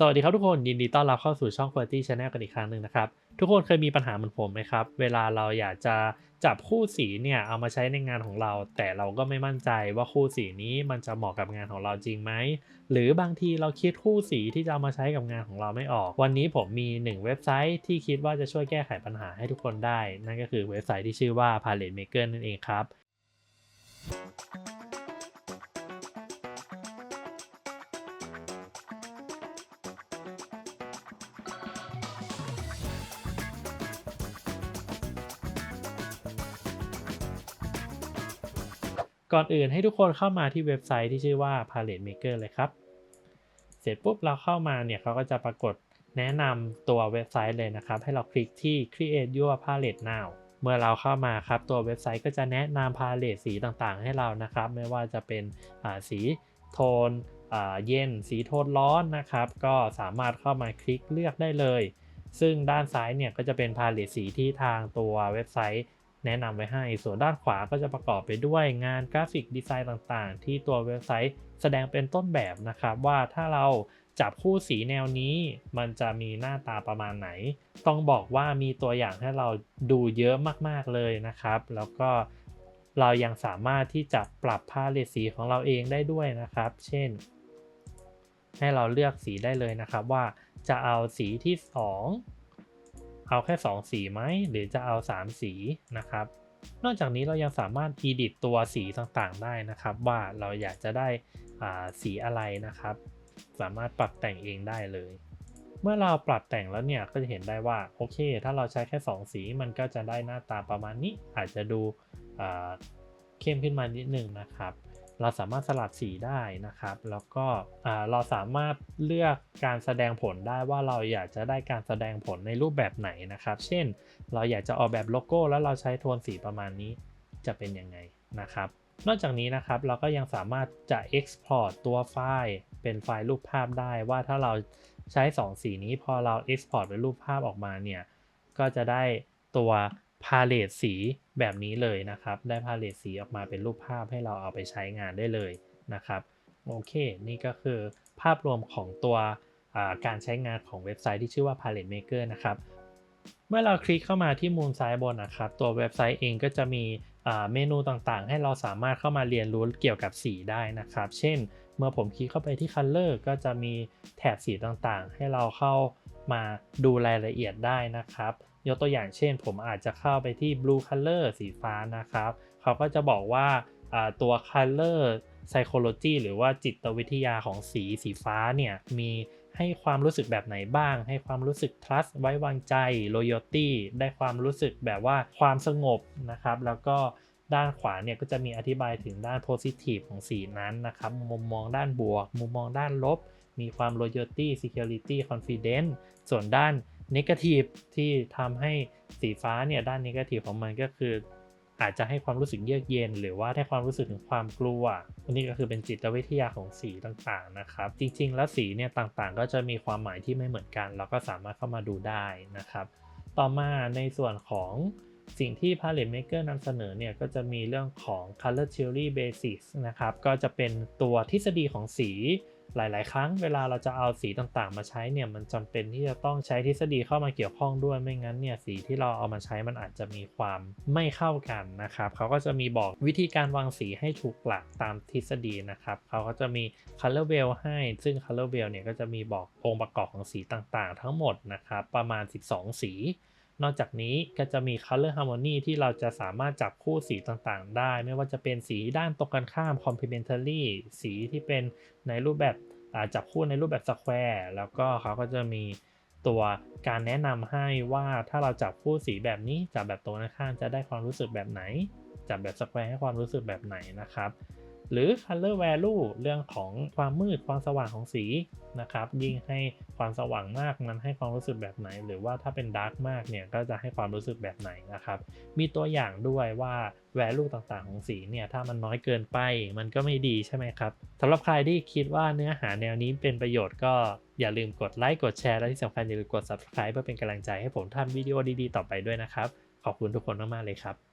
สวัสดีครับทุกคนยินดีต้อนรับเข้าสู่ช่อง Quality Channel กันอีกครั้งหนึ่งนะครับ ทุกคนเคยมีปัญหาเหมือนผมไหมครับ เวลาเราอยากจะจับคู่สีเนี่ยเอามาใช้ในงานของเรา แต่เราก็ไม่มั่นใจว่าคู่สีนี้มันจะเหมาะกับงานของเราจริงไหม หรือบางทีเราคิดคู่สีที่จะเอามาใช้กับงานของเราไม่ออก วันนี้ผมมีหนึ่งเว็บไซต์ที่คิดว่าจะช่วยแก้ไขปัญหาให้ทุกคนได้ นั่นก็คือเว็บไซต์ที่ชื่อว่า Palette Maker นั่นเองครับ ก่อนอื่นให้ทุกคนเข้ามาที่เว็บไซต์ที่ชื่อว่า Palette Maker เลยครับ เสร็จปุ๊บเราเข้ามาเนี่ยเขาก็จะปรากฏแนะนำตัวเว็บไซต์เลยนะครับ ให้เราคลิกที่ Create Your Palette Now เมื่อเราเข้ามาครับ ตัวเว็บไซต์ก็จะแนะนำพาเลตสีต่างๆ ให้เรานะครับ ไม่ว่าจะเป็นสีโทนเย็น สีโทนร้อนนะครับ ก็สามารถเข้ามาคลิกเลือกได้เลย ซึ่งด้านซ้ายเนี่ยก็จะเป็นพาเลตสีที่ทางตัวเว็บไซต์ แนะนำไว้ให้ ส่วนด้านขวาก็จะประกอบไปด้วยงานกราฟิกดีไซน์ต่างๆ ที่ตัวเว็บไซต์แสดงเป็นต้นแบบนะครับ ว่าถ้าเราจับคู่สีแนวนี้ มันจะมีหน้าตาประมาณไหน ต้องบอกว่ามีตัวอย่างให้เราดูเยอะมากๆเลยนะครับ แล้วก็เรายังสามารถที่จะปรับพาเลตสีของเราเองได้ด้วยนะครับ เช่น ให้เราเลือกสีได้เลยนะครับว่าจะเอาสีที่ 2 เอาแค่ 2 สีไหมหรือจะเอา 3 สีนะครับ นอกจากนี้เรายังสามารถ edit ตัวสีต่างๆ ได้นะครับ ว่าเราอยากจะได้สีอะไรนะครับ สามารถปรับแต่งเองได้เลย เมื่อเราปรับแต่งแล้วเนี่ยก็จะเห็นได้ว่าโอเค ถ้าเราใช้แค่ 2 สีมันก็จะได้หน้าตาประมาณนี้อาจจะดูเข้มขึ้นมานิดนึงนะครับ เราสามารถสลับสีได้นะครับ แล้วก็เราสามารถเลือกการแสดงผลได้ว่าเราอยากจะได้การแสดงผลในรูปแบบไหนนะครับ เช่น เราอยากจะออกแบบโลโก้ แล้วเราใช้โทนสีประมาณนี้จะเป็นยังไงนะครับ นอกจากนี้นะครับเราก็ยังสามารถจะ export ตัวไฟล์เป็นไฟล์รูปภาพได้ว่าถ้าเราใช้ 2 สีนี้พอเรา export เป็นรูปภาพออกมาเนี่ยก็จะได้ตัว พาเลตสีแบบนี้เลยนะครับ ได้พาเลตสีออกมาเป็นรูปภาพให้เราเอาไปใช้งานได้เลยนะครับ โอเค นี่ก็คือภาพรวมของตัวการใช้งานของเว็บไซต์ที่ชื่อว่า Palette Maker นะครับ เมื่อเราคลิกเข้ามาที่มุมซ้ายบนนะครับ ตัวเว็บไซต์เองก็จะมีเมนูต่างๆ ให้เราสามารถเข้ามาเรียนรู้เกี่ยวกับสีได้นะครับ เช่น เมื่อผมคลิกเข้าไปที่ Color ก็จะมีแถบสีต่างๆ ให้เราเข้ามาดูรายละเอียดได้นะครับ ยกตัวอย่างเช่น ผมอาจจะเข้าไปที่ blue color สีฟ้านะครับ เขาก็จะบอกว่าตัว color psychology หรือว่าจิตวิทยาของสีสีฟ้าเนี่ย มีให้ความรู้สึกแบบไหนบ้าง ให้ความรู้สึก trust ไว้วางใจ loyalty ได้ความรู้สึกแบบว่าความสงบนะครับ แล้วก็ด้านขวาเนี่ยก็จะมีอธิบายถึงด้าน positive ของสีนั้นนะครับ มุมมองด้านบวก มุมมองด้านลบ มีความ loyalty security confidence ส่วนด้าน negative ที่ทำให้สีฟ้าเนี่ยด้าน negative ของมันก็คือ อาจจะให้ความรู้สึกเยือกเย็น หรือว่าให้ความรู้สึกถึงความกลัวอันนี้ก็คือเป็นจิตวิทยาของสีต่างๆนะครับ จริง ๆ แล้วสีเนี่ยต่างๆ ก็จะมีความหมายที่ไม่เหมือนกันเราก็สามารถเข้ามาดูได้นะครับ ต่อมาในส่วนของสิ่งที่ Palette Maker นำเสนอเนี่ยก็จะมีเรื่องของ Color Theory Basics นะครับ ก็จะเป็นตัวทฤษฎีของสี หลาย ๆ ครั้งเวลาเราจะเอาสีต่างๆ มาใช้เนี่ยมันจำเป็นที่จะต้องใช้ทฤษฎีเข้ามาเกี่ยวข้องด้วยไม่งั้นเนี่ยสีที่เราเอามาใช้มันอาจจะมีความไม่เข้ากันนะครับเขาก็จะมีบอกวิธีการวางสีให้ถูกหลักตามทฤษฎีนะครับเขาก็จะมี color wheel ให้ซึ่ง color wheel เนี่ยก็จะมีบอกองค์ประกอบของสีต่างๆ ทั้งหมดนะครับประมาณ 12 สี นอกจากนี้ก็จะมี color harmony ที่เราจะสามารถจับคู่สีต่างๆ ได้ ไม่ว่าจะเป็นสีด้านตรงกันข้าม complementary สีที่เป็นในรูปแบบจับคู่ในรูปแบบสแควร์แล้วก็เขาก็จะมีตัวการแนะนำให้ว่าถ้าเราจับคู่สีแบบนี้จับแบบตรงกันข้ามจะได้ความรู้สึกแบบไหน จับแบบสแควร์ให้ความรู้สึกแบบไหนนะครับ หรือ color value เรื่องของความมืดความสว่างของสีนะครับ ยิ่งให้ความสว่างมากมันให้ความรู้สึกแบบไหน หรือว่าถ้าเป็นดาร์กมากเนี่ยก็จะให้ความรู้สึกแบบไหนนะครับ มีตัวอย่างด้วยว่า value ต่างๆ ของสีเนี่ยถ้ามันน้อยเกินไปมันก็ไม่ดีใช่ไหมครับสำหรับใครที่คิดว่าเนื้อหาแนวนี้เป็นประโยชน์ก็อย่าลืมกดไลค์กดแชร์และที่สำคัญอย่าลืมกด subscribe เพื่อเป็นกำลังใจให้ผมทำวิดีโอดีๆ ต่อไปด้วยนะครับ ขอบคุณทุกคนมากๆเลยครับ